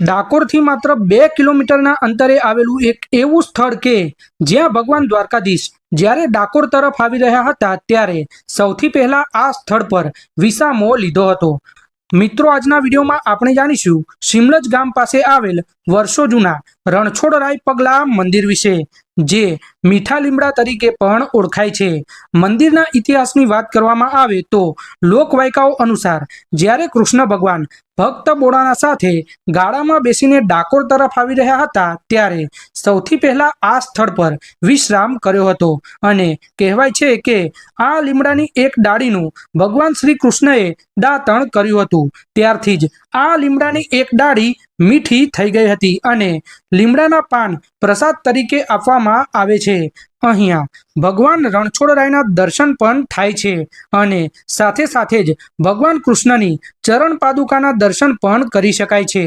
ડાકોરથી માત્ર બે કિલોમીટરના અંતરે આવેલું એક એવું સ્થળ કે જ્યાં ભગવાન દ્વારકાધીશ જ્યારે ડાકોર તરફ આવી રહ્યા હતા ત્યારે સૌથી પહેલા આ સ્થળ પર વિસામો લીધો હતો. મિત્રો, આજના વિડીયોમાં આપણે જાણીશું સિમલજ ગામ પાસે આવેલ વર્ષો જૂના રણછોડરાય પગલા મંદિર વિશે, જે મીઠા લીમડા તરીકે પણ ઓળખાય છે. મંદિરના ઇતિહાસની વાત કરવામાં આવે તો લોકવાયકાઓ અનુસાર જ્યારે કૃષ્ણ ભગવાન ભક્ત બોડાના સાથે ગાડામાં બેસીને ડાકોર તરફ આવી રહ્યા હતા ત્યારે સૌથી પહેલા આ સ્થળ પર વિશ્રામ કર્યો હતો અને કહેવાય છે કે આ લીમડાની એક ડાળીનું ભગવાન શ્રી કૃષ્ણએ દાતણ કર્યું હતું. ત્યારથી જ આ લીમડાની એક ડાળી મીઠી થઈ ગઈ હતી અને લીમડાના પાન પ્રસાદ તરીકે આપવામાં આવે છે. અહીંયા. ભગવાન રણછોડરાયના દર્શન પણ થાય છે અને સાથે સાથે જ ભગવાન કૃષ્ણની ચરણ પાદુકાના દર્શન પણ કરી શકાય છે.